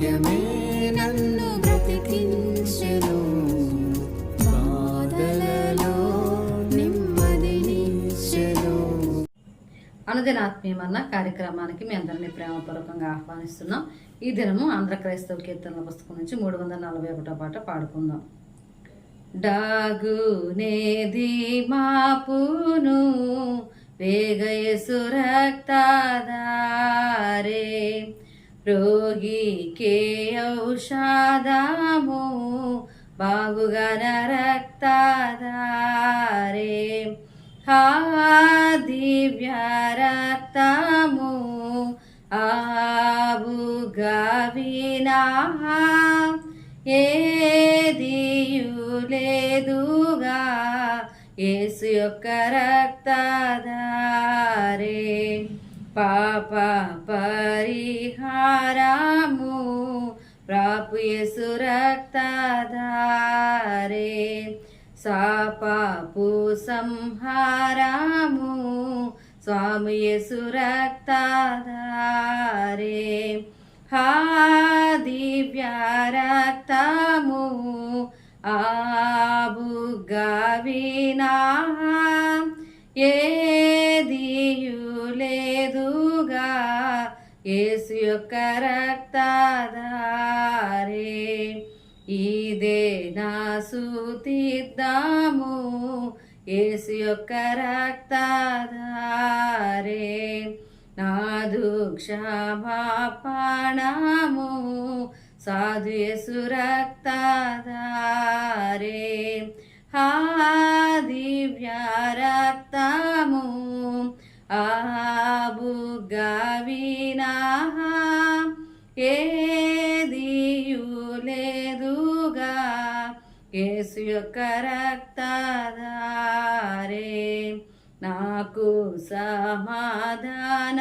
వాక్యమే నన్ను బ్రతికించెను. బాధలలో నెమ్మదినిచ్చెను కార్యక్రమానికి మీ అందరినీ ప్రేమపూర్వకంగా ఆహ్వానిస్తున్నాం. ఈ దినము ఆంధ్ర క్రైస్తవ కీర్తనల పుస్తకం నుంచి మూడు వందల నలభై ఒకటో పాట పాడుకుందాం. డాగునేది మాపును వేగయసు రక్తదారే రోగికే ఔషధము బాగుగన రక్తదారే హా దివ్య రక్తము ఆబుగవినా ఏదియులేదుగా యేసు యొక్క రక్తదా సాపాపు సంహారాము. స్వామి యేసు హా దివ్య రక్తము. ఆబుగవినా ఏదియులేదుగా యేసు యొక్క రక్తదారే ఇదే నా సూ సూతిద్దాము ఏసు యొక్క రక్తదారే నాదు క్షమాపణము. సాధు యేసు రక్తదారే సమాధానము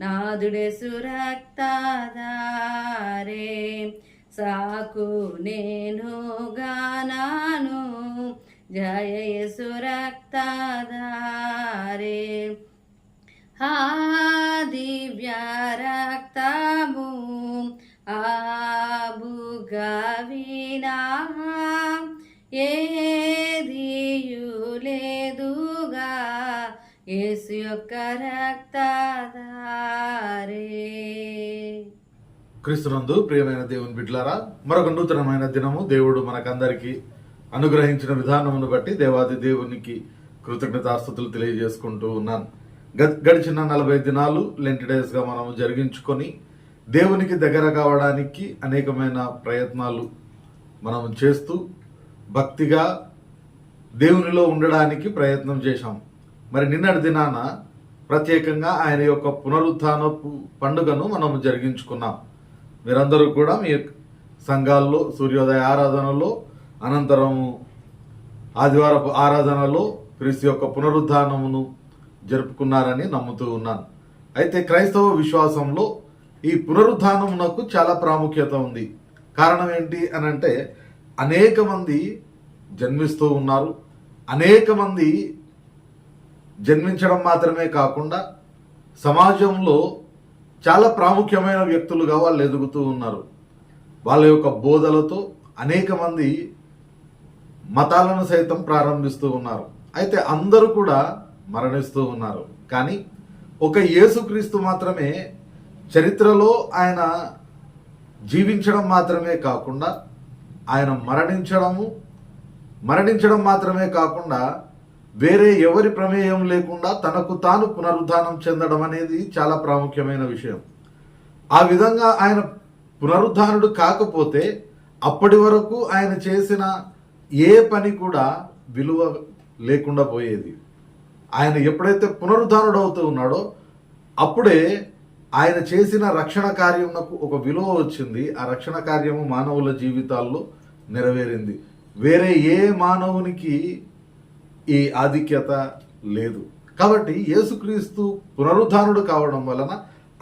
నాదుడే రక్తదారే సాకు నేను గానాను జయ రక్తదారే హా యొక్క క్రీస్తునందు ప్రియమైన దేవుని బిడ్లారా మరొక నూతనమైన దినము దేవుడు మనకందరికి అనుగ్రహించిన విధానమును బట్టి దేవాది దేవునికి కృతజ్ఞతాస్థుతులు తెలియజేసుకుంటూ ఉన్నాను. గ- గడిచిన నలభై దినాలు లెంటి డేస్గా మనం జరిగించుకొని దేవునికి దగ్గర కావడానికి అనేకమైన ప్రయత్నాలు మనం చేస్తూ భక్తిగా దేవునిలో ఉండడానికి ప్రయత్నం చేశాం మరి నిన్నటి దినాన ప్రత్యేకంగా ఆయన యొక్క పునరుత్న పండుగను మనం జరిగించుకున్నాం. మీరందరూ కూడా మీ సంఘాల్లో సూర్యోదయ ఆరాధనలో అనంతరం ఆదివారపు ఆరాధనలో క్రీస్తు యొక్క పునరుద్ధానమును జరుపుకున్నారని నమ్ముతూ ఉన్నాను. అయితే క్రైస్తవ విశ్వాసంలో ఈ పునరుద్ధానమునకు చాలా ప్రాముఖ్యత ఉంది. కారణం ఏంటి అని అంటే అనేక మంది జన్మిస్తూ ఉన్నారు. అనేక మంది జన్మించడం మాత్రమే కాకుండా సమాజంలో చాలా ప్రాముఖ్యమైన వ్యక్తులుగా వాళ్ళు ఎదుగుతూ ఉన్నారు. వాళ్ళ యొక్క బోధలతో అనేక మంది మతాలను సైతం ప్రారంభిస్తూ ఉన్నారు. అయితే అందరూ కూడా మరణిస్తూ ఉన్నారు. కానీ ఒక యేసుక్రీస్తు మాత్రమే చరిత్రలో ఆయన జీవించడం మాత్రమే కాకుండా ఆయన మరణించడము మరణించడం మాత్రమే కాకుండా వేరే ఎవరి ప్రమేయం లేకుండా తనకు తాను పునరుద్ధానం చెందడం అనేది చాలా ప్రాముఖ్యమైన విషయం. ఆ విధంగా ఆయన పునరుద్ధానుడు కాకపోతే అప్పటి వరకు ఆయన చేసిన ఏ పని కూడా విలువ లేకుండా పోయేది. ఆయన ఎప్పుడైతే పునరుద్ధానుడు అవుతూ ఉన్నాడో అప్పుడే ఆయన చేసిన రక్షణ కార్యమునకు ఒక విలువ వచ్చింది. ఆ రక్షణ కార్యము మానవుల జీవితాల్లో నెరవేరింది. వేరే ఏ మానవునికి ఈ ఆధిక్యత లేదు. కాబట్టి యేసుక్రీస్తు పునరుద్ధానుడు కావడం వలన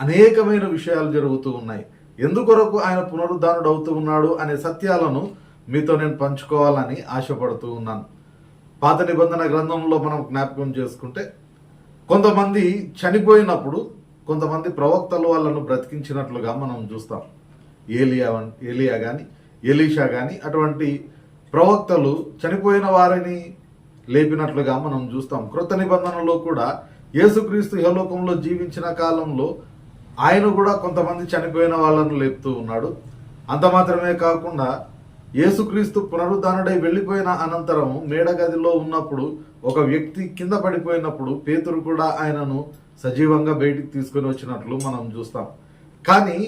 అనేకమైన విషయాలు జరుగుతూ ఉన్నాయి. ఎందుకొరకు ఆయన పునరుద్ధానుడు అవుతూ ఉన్నాడు అనే సత్యాలను మీతో నేను పంచుకోవాలని ఆశపడుతూ ఉన్నాను. పాత నిబంధన గ్రంథంలో మనం జ్ఞాపకం చేసుకుంటే కొంతమంది చనిపోయినప్పుడు కొంతమంది ప్రవక్తలు వాళ్ళను బ్రతికించినట్లుగా మనం చూస్తాం. ఏలియా వన్- ఏలియా కానీ ఎలీషా కానీ అటువంటి ప్రవక్తలు చనిపోయిన వారిని లేపినట్లుగా మనం చూస్తాం. క్రొత్త నిబంధనలో కూడా యేసుక్రీస్తు యలోకంలో జీవించిన కాలంలో ఆయన కూడా కొంతమంది చనిపోయిన వాళ్ళను లేపుతూ ఉన్నాడు. అంత మాత్రమే కాకుండా యేసుక్రీస్తు పునరుద్ధానుడై వెళ్ళిపోయిన అనంతరం మేడగదిలో ఉన్నప్పుడు ఒక వ్యక్తి కింద పడిపోయినప్పుడు పేతురు కూడా ఆయనను సజీవంగా బయటికి తీసుకొని వచ్చినట్లు మనం చూస్తాం. కానీ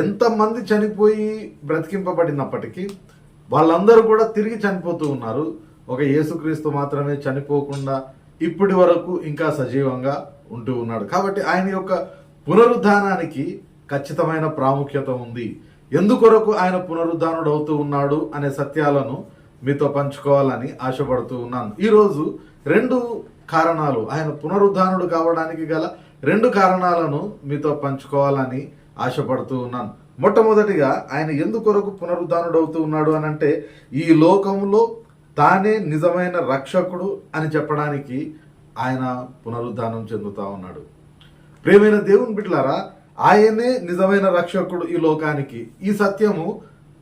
ఎంతమంది చనిపోయి బ్రతికింపబడినప్పటికీ వాళ్ళందరూ కూడా తిరిగి చనిపోతూ ఉన్నారు. ఒక యేసుక్రీస్తు మాత్రమే చనిపోకుండా ఇప్పటి వరకు ఇంకా సజీవంగా ఉంటూ ఉన్నాడు. కాబట్టి ఆయన యొక్క పునరుద్ధానానికి ఖచ్చితమైన ప్రాముఖ్యత ఉంది. ఎందుకొరకు ఆయన పునరుద్ధానుడు అవుతూ ఉన్నాడు అనే సత్యాలను మీతో పంచుకోవాలని ఆశపడుతూ ఉన్నాను. ఈరోజు రెండు కారణాలు. ఆయన పునరుద్ధానుడు కావడానికి గల రెండు కారణాలను మీతో పంచుకోవాలని ఆశపడుతూ ఉన్నాను. మొట్టమొదటిగా ఆయన ఎందుకొరకు పునరుద్ధానుడు అవుతూ ఉన్నాడు అని అంటే ఈ లోకంలో తానే నిజమైన రక్షకుడు అని చెప్పడానికి ఆయన పునరుద్ధానం చెందుతా ఉన్నాడు. ప్రేమైన దేవుని బిడ్డలారా ఆయనే నిజమైన రక్షకుడు ఈ లోకానికి. ఈ సత్యము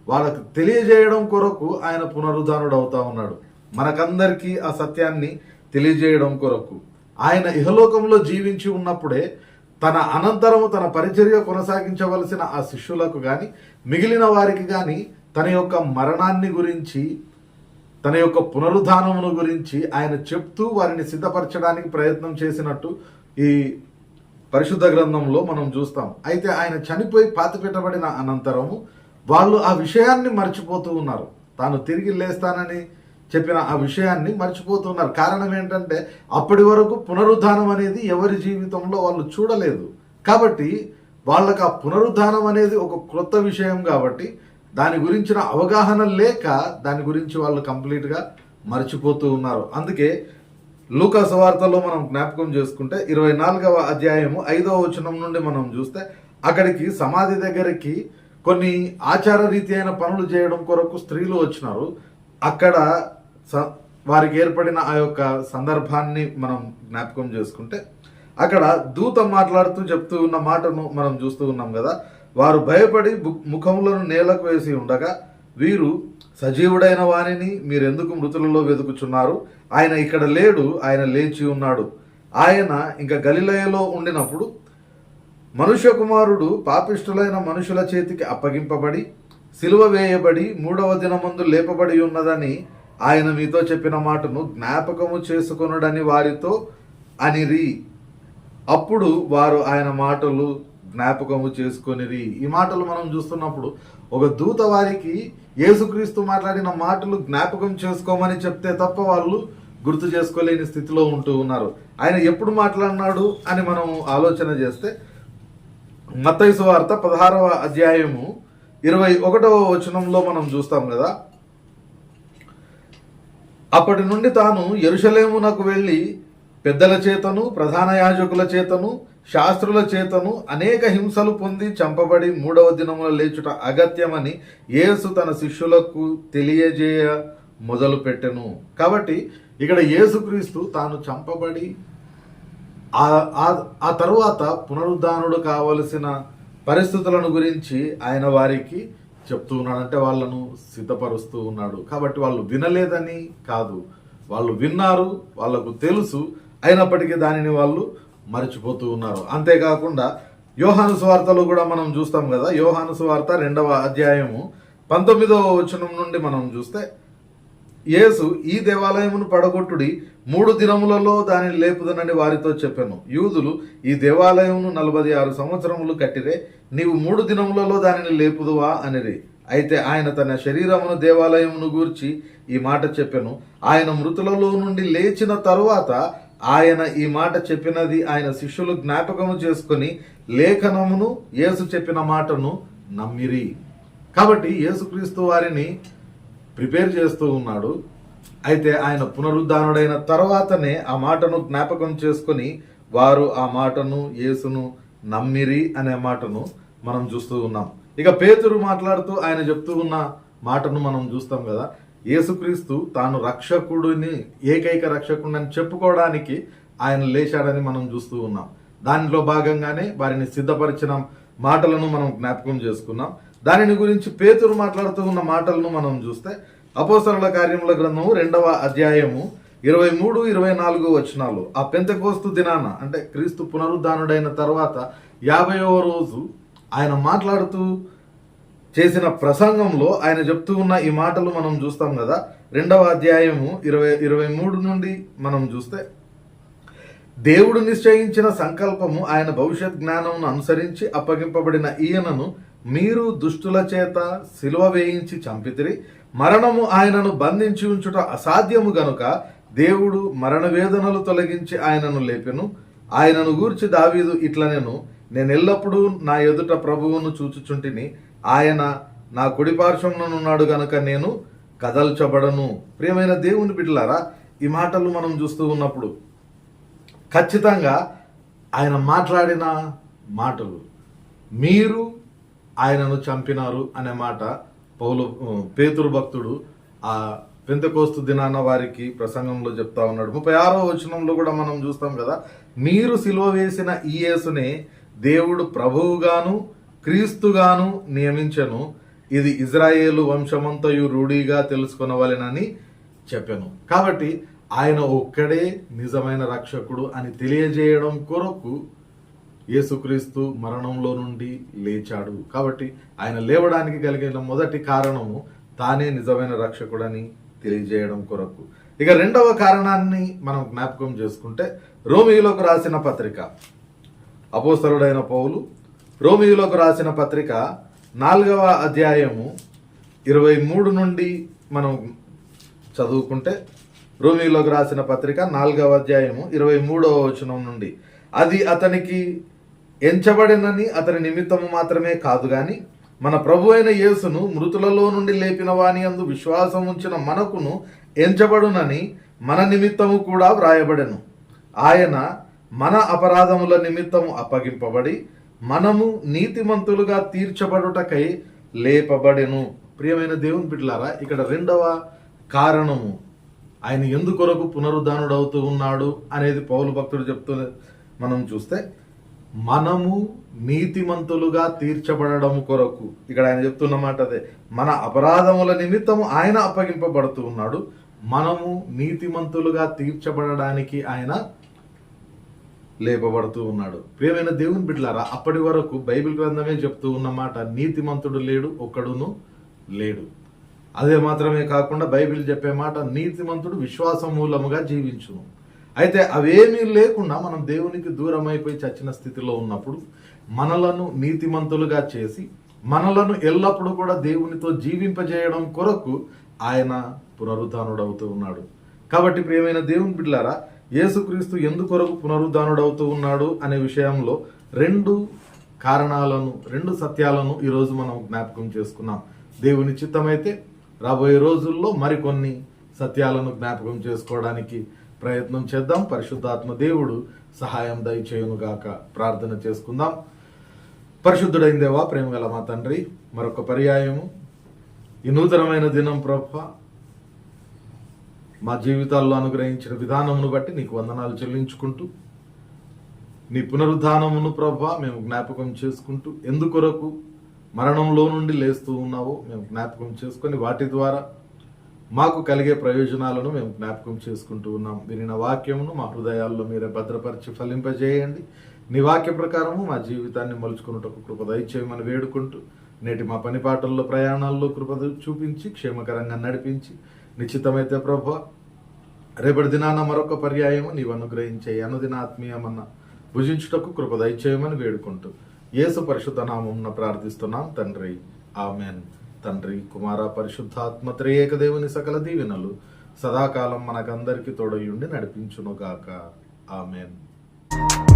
వాళ్ళకు తెలియజేయడం కొరకు ఆయన పునరుద్ధానుడు అవుతా ఉన్నాడు. మనకందరికీ ఆ సత్యాన్ని తెలియజేయడం కొరకు. ఆయన ఇహలోకంలో జీవించి ఉన్నప్పుడే తన అనంతరము తన పరిచర్య కొనసాగించవలసిన ఆ శిష్యులకు కానీ మిగిలిన వారికి కానీ తన యొక్క మరణాన్ని గురించి తన యొక్క పునరుద్ధానమును గురించి ఆయన చెప్తూ వారిని సిద్ధపరచడానికి ప్రయత్నం చేసినట్టు ఈ పరిశుద్ధ గ్రంథంలో మనం చూస్తాం. అయితే ఆయన చనిపోయి పాతిపెట్టబడిన అనంతరము వాళ్ళు ఆ విషయాన్ని మర్చిపోతూ ఉన్నారు. తాను తిరిగి లేస్తానని చెప్పిన ఆ విషయాన్ని మర్చిపోతూ ఉన్నారు. కారణం ఏంటంటే అప్పటి వరకు పునరుద్ధానం అనేది ఎవరి జీవితంలో వాళ్ళు చూడలేదు. కాబట్టి వాళ్ళకు ఆ పునరుద్ధానం అనేది ఒక క్రొత్త విషయం కాబట్టి దాని గురించిన అవగాహన లేక దాని గురించి వాళ్ళు కంప్లీట్గా మర్చిపోతూ ఉన్నారు. అందుకే లూకాసు వార్తలో మనం జ్ఞాపకం చేసుకుంటే ఇరవై నాలుగవ అధ్యాయము ఐదవ వచనం నుండి మనం చూస్తే అక్కడికి సమాధి దగ్గరికి కొన్ని ఆచార రీతి అయిన పనులు చేయడం కొరకు స్త్రీలు వచ్చినారు. అక్కడ స- వారికి ఏర్పడిన ఆ యొక్క సందర్భాన్ని మనం జ్ఞాపకం చేసుకుంటే అక్కడ దూత మాట్లాడుతూ చెప్తూ ఉన్న మాటను మనం చూస్తూ ఉన్నాం కదా. వారు భయపడి ముఖములను నేలకు వేసి ఉండగా వీరు సజీవుడైన వారిని మీరెందుకు మృతులలో వెతుకుచున్నారు? ఆయన ఇక్కడ లేడు ఆయన లేచి ఉన్నాడు. ఆయన ఇంకా గలిలయలో ఉండినప్పుడు మనుష్య కుమారుడు పాపిష్టులైన మనుషుల చేతికి అప్పగింపబడి సిలువ వేయబడి మూడవ దినమందు లేపబడి ఉన్నదని ఆయన మీతో చెప్పిన మాటను జ్ఞాపకము చేసుకొనుడని వారితో అనిరి. అప్పుడు వారు ఆయన మాటలు జ్ఞాపకము చేసుకొనిరి. ఈ మాటలు మనం చూస్తున్నప్పుడు ఒక దూత వారికి యేసుక్రీస్తు మాట్లాడిన మాటలు జ్ఞాపకం చేసుకోమని చెప్తే తప్ప వాళ్ళు గుర్తు చేసుకోలేని స్థితిలో ఉంటూ ఉన్నారు. ఆయన ఎప్పుడు మాట్లాడినాడు అని మనం ఆలోచన చేస్తే మత్తయి వార్త పదహారవ అధ్యాయము ఇరవై ఒకటవ వచనంలో మనం చూస్తాం కదా. అప్పటి నుండి తాను ఎరుషలేమునకు వెళ్ళి పెద్దల చేతను ప్రధాన యాజకుల చేతను శాస్త్రుల చేతను అనేక హింసలు పొంది చంపబడి మూడవ దినమున లేచుట అగత్యమని యేసు తన శిష్యులకు తెలియజేయ మొదలు పెట్టెను. కాబట్టి ఇక్కడ యేసుక్రీస్తు తాను చంపబడి ఆ- ఆ- ఆ తరువాత పునరుద్ధానుడు కావలసిన పరిస్థితులను గురించి ఆయన వారికి చెప్తూ ఉన్నాడు. అంటే వాళ్ళను సిద్ధపరుస్తూ ఉన్నాడు. కాబట్టి వాళ్ళు వినలేదని కాదు. వాళ్ళు విన్నారు వాళ్ళకు తెలుసు. అయినప్పటికీ దానిని వాళ్ళు మర్చిపోతూ ఉన్నారు. అంతేకాకుండా యోహాను సువార్తలు కూడా మనం చూస్తాం కదా యోహాను సువార్త రెండవ అధ్యాయము పంతొమ్మిదవ వచనం నుండి మనం చూస్తే యేసు ఈ దేవాలయమును పడగొట్టుడి మూడు దినములలో దానిని లేపుదనని వారితో చెప్పాను. యూదులు ఈ దేవాలయమును నలభై ఆరు సంవత్సరములు కట్టిరే నీవు మూడు దినములలో దానిని లేపుదువా అనిరి. అయితే ఆయన తన శరీరమును దేవాలయమును గూర్చి ఈ మాట చెప్పాను. ఆయన మృతులలో నుండి లేచిన తరువాత ఆయన ఈ మాట చెప్పినది ఆయన శిష్యులు జ్ఞాపకము చేసుకొని లేఖనమును యేసు చెప్పిన మాటను నమ్మిరి. కాబట్టి యేసుక్రీస్తు వారిని ప్రిపేర్ చేస్తూ ఉన్నాడు. అయితే ఆయన పునరుద్ధానుడైన తర్వాతనే ఆ మాటను జ్ఞాపకం చేసుకొని వారు ఆ మాటను యేసును నమ్మిరి అనే మాటను మనం చూస్తూ ఉన్నాం. ఇక పేతురు మాట్లాడుతూ ఆయన చెప్తూ ఉన్న మాటను మనం చూస్తాం కదా యేసుక్రీస్తు తాను రక్షకుడిని ఏకైక రక్షకుడిని అని చెప్పుకోవడానికి ఆయన లేచాడని మనం చూస్తూ ఉన్నాం. దానిలో భాగంగానే వారిని సిద్ధపరిచిన మాటలను మనం జ్ఞాపకం చేసుకున్నాం. దానిని గురించి పేతురు మాట్లాడుతూ ఉన్న మాటలను మనం చూస్తే అపోసరుల కార్యముల గ్రంథము రెండవ అధ్యాయము ఇరవై మూడు ఇరవై నాలుగు వచనాలు. ఆ పెంతకోస్తు దినాన అంటే క్రీస్తు పునరుద్ధానుడైన తర్వాత యాభైవ రోజు ఆయన మాట్లాడుతూ చేసిన ప్రసంగంలో ఆయన చెప్తూ ఉన్న ఈ మాటలు మనం చూస్తాం కదా రెండవ అధ్యాయము ఇరవై ఇరవై మూడు నుండి మనం చూస్తే దేవుడు నిశ్చయించిన సంకల్పము ఆయన భవిష్యత్ జ్ఞానమును అనుసరించి అప్పగింపబడిన ఈయనను మీరు దుష్టుల చేత సిలువ వేయించి చంపితిరి. మరణము ఆయనను బంధించి ఉంచుట అసాధ్యము గనుక దేవుడు మరణ వేదనలు తొలగించి ఆయనను లేపెను. ఆయనను గూర్చి దావీదు ఇట్లనెను నేను ఎల్లప్పుడూ నా ఎదుట ప్రభువును చూచుచుంటిని. ఆయన నా కుడి పార్శ్వమునున్నాడు గనుక నేను కదల్చబడను. ప్రియమైన దేవుని బిడ్డలారా ఈ మాటలు మనం చూస్తూ ఉన్నప్పుడు ఖచ్చితంగా ఆయన మాట్లాడిన మాటలు మీరు ఆయనను చంపినారు అనే మాట పౌలు పేతురు భక్తుడు ఆ పెంతకోస్తు దినాన వారికి ప్రసంగంలో చెప్తా ఉన్నాడు. ముప్పై ఆరో వచనంలో కూడా మనం చూస్తాం కదా మీరు సిలువ వేసిన ఈ యేసునే దేవుడు ప్రభువుగాను క్రీస్తుగాను నియమించను. ఇది ఇజ్రాయేలు వంశమంతయు రూఢీగా తెలుసుకొనవలెనని చెప్పాను. కాబట్టి ఆయన ఒక్కడే నిజమైన రక్షకుడు అని తెలియజేయడం కొరకు యేసుక్రీస్తు మరణంలో నుండి లేచాడు. కాబట్టి ఆయన లేవడానికి కలిగిన మొదటి కారణము తానే నిజమైన రక్షకుడని తెలియజేయడం కొరకు. ఇక రెండవ కారణాన్ని మనం జ్ఞాపకం చేసుకుంటే రోమిలోకి రాసిన పత్రిక అపోస్తలుడైన పౌలు రోమియోలకు రాసిన పత్రిక నాలుగవ అధ్యాయము ఇరవై మూడు నుండి మనం చదువుకుంటే రోమియులకు రాసిన పత్రిక నాలుగవ అధ్యాయము ఇరవై మూడవ వచనం నుండి. అది అతనికి ఎంచబడినని అతని నిమిత్తము మాత్రమే కాదు కానీ మన ప్రభు అయిన యేసును మృతులలో నుండి లేపిన వాని అందు విశ్వాసం ఉంచిన మనకును ఎంచబడునని మన నిమిత్తము కూడా వ్రాయబడెను. ఆయన మన అపరాధముల నిమిత్తము అప్పగింపబడి మనము నీతిమంతులుగా తీర్చబడుటకై లేపబడెను. ప్రియమైన దేవుని బిడ్డలారా ఇక్కడ రెండవ కారణము. ఆయన ఎందుకొరకు పునరుద్ధానుడవుతూ ఉన్నాడు అనేది పౌలు భక్తుడు చెప్తూ మనం చూస్తే మనము నీతిమంతులుగా తీర్చబడడం కొరకు. ఇక్కడ ఆయన చెప్తున్న మాట అదే మన అపరాధముల నిమిత్తము ఆయన అప్పగింపబడుతూ ఉన్నాడు. మనము నీతిమంతులుగా తీర్చబడడానికి ఆయన లేపబడుతూ ఉన్నాడు. ప్రియమైన దేవుని బిడ్డలారా అప్పటి వరకు బైబిల్ గ్రంథమే చెప్తూ ఉన్నమాట నీతిమంతుడు లేడు ఒక్కడును లేడు. అదే మాత్రమే కాకుండా బైబిల్ చెప్పే మాట నీతిమంతుడు విశ్వాసం మూలముగా జీవించును. అయితే అవేమీ లేకుండా మనం దేవునికి దూరం అయిపోయి చచ్చిన స్థితిలో ఉన్నప్పుడు మనలను నీతిమంతులుగా చేసి మనలను ఎల్లప్పుడూ కూడా దేవునితో జీవింపజేయడం కొరకు ఆయన పునరుద్ధానుడవుతూ ఉన్నాడు. కాబట్టి ప్రియమైన దేవుని బిడ్డలారా యేసుక్రీస్తు ఎందుకొరకు పునరుద్ధానుడవుతూ ఉన్నాడు అనే విషయంలో రెండు కారణాలను రెండు సత్యాలను ఈరోజు మనం జ్ఞాపకం చేసుకున్నాం. దేవుని చిత్తమైతే రాబోయే రోజుల్లో మరికొన్ని సత్యాలను జ్ఞాపకం చేసుకోవడానికి ప్రయత్నం చేద్దాం. పరిశుద్ధాత్మ దేవుడు సహాయం దయచేయునుగాక ప్రార్థన చేసుకుందాం. పరిశుద్ధుడైన దేవా ప్రేమ గల మా తండ్రి మరొక పర్యాయము. ఈ నూతనమైన దినం ప్రభ మా జీవితాల్లో అనుగ్రహించిన విధానమును బట్టి నీకు వందనాలు చెల్లించుకుంటూ నీ పునరుద్ధానమును ప్రభా మేము జ్ఞాపకం చేసుకుంటూ ఎందుకొరకు మరణంలో నుండి లేస్తూ ఉన్నావో మేము జ్ఞాపకం చేసుకొని వాటి ద్వారా మాకు కలిగే ప్రయోజనాలను మేము జ్ఞాపకం చేసుకుంటూ ఉన్నాం. వినిన వాక్యమును మా హృదయాల్లో మీరే భద్రపరిచి ఫలింపజేయండి. నీ వాక్య ప్రకారము మా జీవితాన్ని మలుచుకున్నటకు కృప దయచేయమని వేడుకుంటూ నేటి మా పని పాటల్లో ప్రయాణాల్లో కృప చూపించి క్షేమకరంగా నడిపించి నిశ్చితమైతే ప్రభా రేపటి దినాన మరొక పర్యాయము నీవు అనుగ్రహించే అనుదిన ఆత్మీయమన్న భుజించుటకు కృప దయచేయమని వేడుకుంటూ యేసు పరిశుద్ధ నామం ప్రార్థిస్తున్నాం తండ్రి. ఆమెన్. తండ్రి కుమార పరిశుద్ధాత్మ త్రియేక దేవుని సకల దీవెనలు సదాకాలం మనకందరికీ తోడయుండి నడిపించునుగాక. ఆమెన్.